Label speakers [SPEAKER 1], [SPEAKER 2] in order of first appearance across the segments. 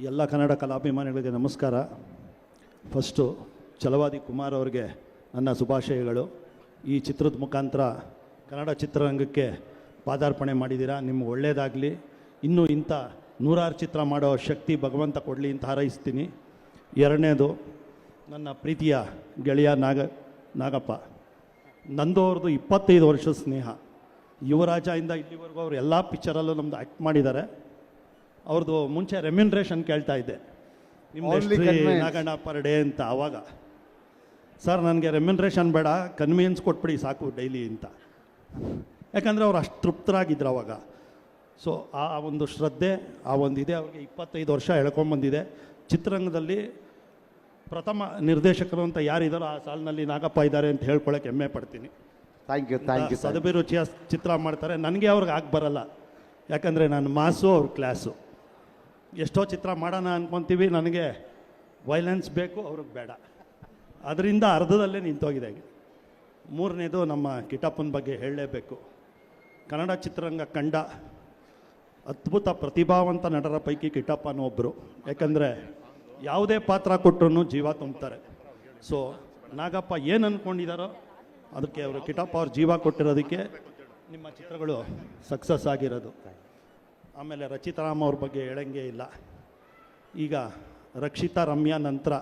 [SPEAKER 1] ಎಲ್ಲ ಕನ್ನಡ ಕಲಾಭಿಮಾನಿಗಳಿಗೆ ನಮಸ್ಕಾರ. ಫಸ್ಟು ಛಲವಾದಿ ಕುಮಾರ್ ಅವರಿಗೆ ನನ್ನ ಶುಭಾಶಯಗಳು. ಈ ಚಿತ್ರದ ಮುಖಾಂತರ ಕನ್ನಡ ಚಿತ್ರರಂಗಕ್ಕೆ ಪಾದಾರ್ಪಣೆ ಮಾಡಿದ್ದೀರಾ? ನಿಮ್ಗೆ ಒಳ್ಳೆಯದಾಗಲಿ ಇನ್ನೂ ಇಂಥ ನೂರಾರು ಚಿತ್ರ ಮಾಡೋ ಶಕ್ತಿ ಭಗವಂತ ಕೊಡಲಿ ಅಂತ ಹಾರೈಸ್ತೀನಿ. ಎರಡನೇದು, ನನ್ನ ಪ್ರೀತಿಯ ಗೆಳೆಯ ನಾಗ, ನಾಗಪ್ಪ. ನಂದು ಅವ್ರದ್ದು ಇಪ್ಪತ್ತೈದು ವರ್ಷದ ಸ್ನೇಹ. ಯುವರಾಜದಿಂದ ಇಲ್ಲಿವರೆಗೂ ಅವರು ಎಲ್ಲ ಪಿಕ್ಚರಲ್ಲೂ ನಮ್ಮದು ಆ್ಯಕ್ಟ್ ಮಾಡಿದ್ದಾರೆ. ಅವ್ರದ್ದು ಮುಂಚೆ ರೆಮ್ಯುನ್ರೇಷನ್ ಕೇಳ್ತಾ ಇದ್ದೆ.
[SPEAKER 2] ನಿಮ್ಮ
[SPEAKER 1] ನಾಗಣ್ಣ ಪರ್ ಡೇ ಅಂತ ಆವಾಗ ಸರ್ ನನಗೆ ರೆಮ್ಯುನ್ರೇಷನ್ ಬೇಡ ಕನ್ವೀನ್ಸ್ ಕೊಟ್ಬಿಡಿ ಸಾಕು ಡೈಲಿ ಅಂತ. ಯಾಕಂದರೆ ಅವ್ರು ಅಷ್ಟು ತೃಪ್ತರಾಗಿದ್ರು ಅವಾಗ. ಸೊ ಆ ಒಂದು ಶ್ರದ್ಧೆ ಆ ಒಂದು ಇದೆ ಅವ್ರಿಗೆ ಇಪ್ಪತ್ತೈದು ವರ್ಷ ಎಳ್ಕೊಂಬಂದಿದೆ. ಚಿತ್ರರಂಗದಲ್ಲಿ ಪ್ರಥಮ ನಿರ್ದೇಶಕರು ಅಂತ ಯಾರಿದ್ದಾರೋ ಆ ಸಾಲಿನಲ್ಲಿ ನಾಗಪ್ಪ ಇದ್ದಾರೆ ಅಂತ ಹೇಳ್ಕೊಳ್ಳೋಕೆ ಹೆಮ್ಮೆ ಪಡ್ತೀನಿ.
[SPEAKER 2] ಥ್ಯಾಂಕ್ ಯು ಥ್ಯಾಂಕ್ ಯು
[SPEAKER 1] ಸದಭಿರುಚಿಯ ಚಿತ್ರ ಮಾಡ್ತಾರೆ. ನನಗೆ ಅವ್ರಿಗೆ ಆಗಿ ಬರಲ್ಲ. ಯಾಕಂದರೆ ನಾನು ಮಾಸು ಅವ್ರ ಕ್ಲಾಸು ಎಷ್ಟೋ ಚಿತ್ರ ಮಾಡೋಣ ಅನ್ಕೊತೀವಿ, ನನಗೆ ವೈಲೆನ್ಸ್ ಬೇಕು, ಅವ್ರಿಗೆ ಬೇಡ. ಅದರಿಂದ ಅರ್ಧದಲ್ಲೇ ನಿಂತೋಗಿದೆ ಮೂರನೇದು ನಮ್ಮ ಕಿಟಪ್ಪನ ಬಗ್ಗೆ ಹೇಳಲೇಬೇಕು. ಕನ್ನಡ ಚಿತ್ರರಂಗ ಕಂಡ ಅದ್ಭುತ ಪ್ರತಿಭಾವಂತ ನಟರ ಪೈಕಿ ಕಿಟ್ಟಪ್ಪನೂ ಒಬ್ಬರು ಯಾಕಂದರೆ ಯಾವುದೇ ಪಾತ್ರ ಕೊಟ್ಟರು ಜೀವ ತುಂಬ್ತಾರೆ. ಸೊ ನಾಗಪ್ಪ ಏನು ಅಂದ್ಕೊಂಡಿದ್ದಾರೋ ಅದಕ್ಕೆ ಅವರು ಕಿಟಪ್ಪ ಅವ್ರ ಜೀವ ಕೊಟ್ಟಿರೋದಕ್ಕೆ ನಿಮ್ಮ ಚಿತ್ರಗಳು ಸಕ್ಸಸ್ ಆಗಿರೋದು. ಆಮೇಲೆ ರಚಿತಾರಾಮ್ ಅವ್ರ ಬಗ್ಗೆ ಹೇಳಂಗೆ ಇಲ್ಲ. ಈಗ ರಕ್ಷಿತಾ ರಮ್ಯಾ ನಂತರ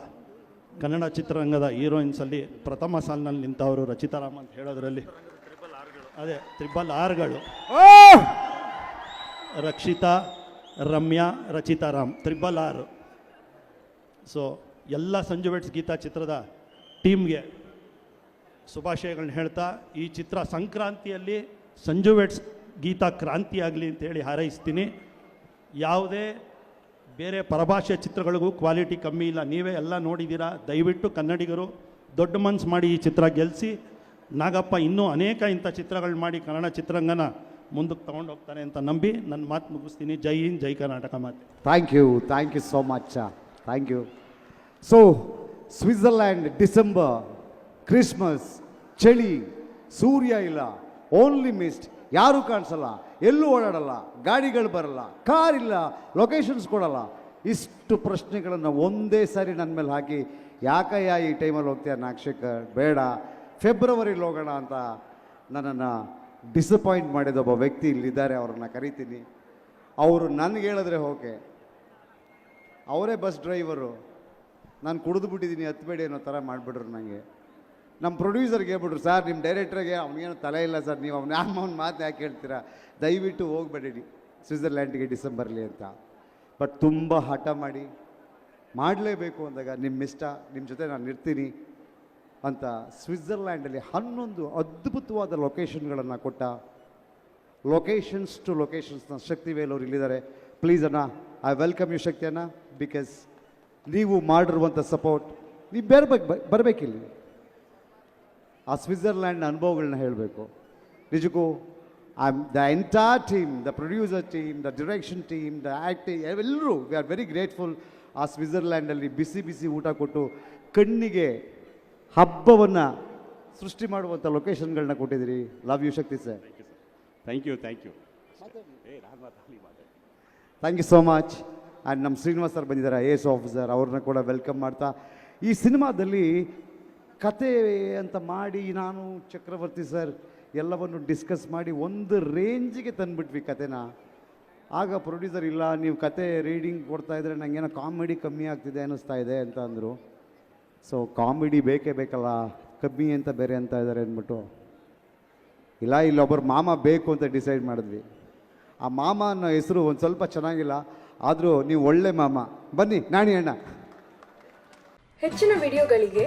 [SPEAKER 1] ಕನ್ನಡ ಚಿತ್ರರಂಗದ ಹೀರೋಯಿನ್ಸಲ್ಲಿ ಪ್ರಥಮ ಸಾಲಿನಲ್ಲಿ ನಿಂತವರು ರಚಿತಾರಾಮ್ ಅಂತ ಹೇಳೋದ್ರಲ್ಲಿ. ಅದೇ triple ಆರ್ಗಳು. Rakshita Ramya Rachita Ram triple R. So ಎಲ್ಲ ಸಂಜು ಬೆಟ್ಸ್ ಗೀತಾ ಚಿತ್ರದ ಟೀಮ್ಗೆ ಶುಭಾಶಯಗಳನ್ನ ಹೇಳ್ತಾ ಈ ಚಿತ್ರ ಸಂಕ್ರಾಂತಿಯಲ್ಲಿ ಸಂಜು ವೆಟ್ಸ್ ಗೀತಾ ಕ್ರಾಂತಿ ಆಗಲಿ ಅಂತೇಳಿ ಹಾರೈಸ್ತೀನಿ. ಯಾವುದೇ ಬೇರೆ ಪರಭಾಷೆ ಚಿತ್ರಗಳಿಗೂ ಕ್ವಾಲಿಟಿ ಕಮ್ಮಿ ಇಲ್ಲ. ನೀವೇ ಎಲ್ಲ ನೋಡಿದ್ದೀರಾ? ದಯವಿಟ್ಟು ಕನ್ನಡಿಗರು ದೊಡ್ಡ ಮನ್ಸು ಮಾಡಿ ಈ ಚಿತ್ರ ಗೆಲ್ಲಿಸಿ ನಾಗಪ್ಪ ಇನ್ನೂ ಅನೇಕ ಇಂಥ ಚಿತ್ರಗಳು ಮಾಡಿ ಕನ್ನಡ ಚಿತ್ರರಂಗನ ಮುಂದಕ್ಕೆ ತೊಗೊಂಡೋಗ್ತಾನೆ ಅಂತ ನಂಬಿ ನನ್ನ ಮಾತು ಮುಗಿಸ್ತೀನಿ. ಜೈ ಹಿಂದ್, ಜೈ ಕರ್ನಾಟಕ ಮಾತೆ.
[SPEAKER 2] Thank you thank you so much thank you so Switzerland December Christmas ಚಳಿ ಸೂರ್ಯ ಇಲ್ಲ ಓನ್ಲಿ ಮಿಸ್ಟ್ ಯಾರೂ ಕಾಣಿಸಲ್ಲ, ಎಲ್ಲೂ ಓಡಾಡಲ್ಲ, ಗಾಡಿಗಳು ಬರಲ್ಲ, ಕಾರ್ ಇಲ್ಲ ಲೊಕೇಶನ್ಸ್ ಕೊಡಲ್ಲ. ಇಷ್ಟು ಪ್ರಶ್ನೆಗಳನ್ನು ಒಂದೇ ಸಾರಿ ನನ್ನ ಮೇಲೆ ಹಾಕಿ, ಯಾಕಯ್ಯ ಈ ಟೈಮಲ್ಲಿ ಹೋಗ್ತೀಯ ನಾಗಶೇಖರ್? ಬೇಡ ಫೆಬ್ರವರಿಲಿ ಹೋಗೋಣ ಅಂತ ನನ್ನನ್ನು ಡಿಸಪಾಯಿಂಟ್ ಮಾಡಿದ ಒಬ್ಬ ವ್ಯಕ್ತಿ ಇಲ್ಲಿದ್ದಾರೆ, ಅವ್ರನ್ನ ಕರಿತೀನಿ. ಅವರು ನನಗೆ ಹೇಳಿದ್ರೆ ಓಕೆ. ಅವರೇ ಬಸ್ ಡ್ರೈವರು ನಾನು ಕುಡಿದು ಬಿಟ್ಟಿದ್ದೀನಿ ಹತ್ಬೇಡಿ ಅನ್ನೋ ಥರ ಮಾಡಿಬಿಟ್ರು ನನಗೆ ನಮ್ಮ ಪ್ರೊಡ್ಯೂಸರ್ಗೆ ಹೇಳ್ಬಿಟ್ರು, ಸರ್ ನಿಮ್ಮ ಡೈರೆಕ್ಟ್ರಿಗೆ ಅವನಿಗೇನು ತಲೆ ಇಲ್ಲ ಸರ್, ನೀವು ಅವ್ನ ಯಾವ ಅವ್ನ ಮಾತು ಯಾಕೆ ಹೇಳ್ತೀರಾ? ದಯವಿಟ್ಟು ಹೋಗ್ಬೇಡಿ ಸ್ವಿಟ್ಜರ್ಲ್ಯಾಂಡ್ಗೆ ಡಿಸೆಂಬರ್ಲಿ ಅಂತ. ಬಟ್ ತುಂಬ ಹಠ ಮಾಡಿ, ಮಾಡಲೇಬೇಕು ಅಂದಾಗ ನಿಮ್ಮ ಇಷ್ಟ ನಿಮ್ಮ ಜೊತೆ ನಾನು ಇರ್ತೀನಿ ಅಂತ ಸ್ವಿಟ್ಜರ್ಲ್ಯಾಂಡಲ್ಲಿ ಹನ್ನೊಂದು ಅದ್ಭುತವಾದ ಲೊಕೇಶನ್ಗಳನ್ನು ಕೊಟ್ಟ, ಲೊಕೇಶನ್ಸ್ ಟು ಲೊಕೇಶನ್ಸ್ನ ಶಕ್ತಿ ವೇಲವರು ಇಲ್ಲಿದ್ದಾರೆ. ಪ್ಲೀಸ್ ಅಣ್ಣ, ಐ ವೆಲ್ಕಮ್ ಯು ಶಕ್ತಿ ಅಣ್ಣ, ಬಿಕಾಸ್ ನೀವು ಮಾಡಿರುವಂಥ ಸಪೋರ್ಟ್, ನೀವು ಬೇರೆ ಬರಬೇಕಿಲ್ಲಿ. ಆ ಸ್ವಿಟ್ಜರ್ಲ್ಯಾಂಡ್ನ ಅನುಭವಗಳನ್ನ ಹೇಳಬೇಕು. ನಿಜಕ್ಕೂ I the entire team the producer team the direction team the acting ಎಲ್ಲರೂ ವಿ ಆರ್ ವೆರಿ ಗ್ರೇಟ್ಫುಲ್ ಆ ಸ್ವಿಟ್ಜರ್ಲ್ಯಾಂಡಲ್ಲಿ ಬಿಸಿ ಬಿಸಿ ಊಟ ಕೊಟ್ಟು ಕಣ್ಣಿಗೆ ಹಬ್ಬವನ್ನು ಸೃಷ್ಟಿ ಮಾಡುವಂಥ ಲೊಕೇಶನ್ಗಳನ್ನ ಕೊಟ್ಟಿದ್ದೀರಿ. Love you Shakti sir
[SPEAKER 3] thank you thank you
[SPEAKER 2] thank you so much and ನಮ್ಮ ಶ್ರೀನಿವಾಸ್ ಸರ್ ಬಂದಿದ್ದಾರೆ ಎ ಎಸ್ ಆಫೀಸರ್ ಅವ್ರನ್ನ ಕೂಡ ವೆಲ್ಕಮ್ ಮಾಡ್ತಾ. ಈ ಸಿನಿಮಾದಲ್ಲಿ ಕತೆ ಅಂತ ಮಾಡಿ ನಾನು ಚಕ್ರವರ್ತಿ ಸರ್ ಎಲ್ಲವನ್ನು ಡಿಸ್ಕಸ್ ಮಾಡಿ ಒಂದು ರೇಂಜಿಗೆ ತಂದುಬಿಟ್ವಿ ಕತೆನ. ಆಗ ಪ್ರೊಡ್ಯೂಸರ್ ಇಲ್ಲ, ನೀವು ಕತೆ ರೀಡಿಂಗ್ ಕೊಡ್ತಾ ಇದ್ರೆ ನನಗೇನೋ ಕಾಮಿಡಿ ಕಮ್ಮಿ ಆಗ್ತಿದೆ ಅನ್ನಿಸ್ತಾ ಇದೆ ಅಂತ ಅಂದರು. ಸೊ ಕಾಮಿಡಿ ಬೇಕೇ ಬೇಕಲ್ಲ, ಕಮ್ಮಿ ಅಂತ ಬೇರೆ ಅಂತ ಇದ್ದಾರೆ ಅಂದ್ಬಿಟ್ಟು. ಇಲ್ಲ, ಇಲ್ಲೊಬ್ಬರು ಮಾಮ ಬೇಕು ಅಂತ ಡಿಸೈಡ್ ಮಾಡಿದ್ವಿ. ಆ ಮಾಮ ಅನ್ನೋ ಹೆಸರು ಒಂದು ಸ್ವಲ್ಪ ಚೆನ್ನಾಗಿಲ್ಲ, ಆದರೂ ನೀವು ಒಳ್ಳೆ ಮಾಮ. ಬನ್ನಿ, ನಾಣಿ ಅಣ್ಣ.
[SPEAKER 4] ಹೆಚ್ಚಿನ ವಿಡಿಯೋಗಳಿಗೆ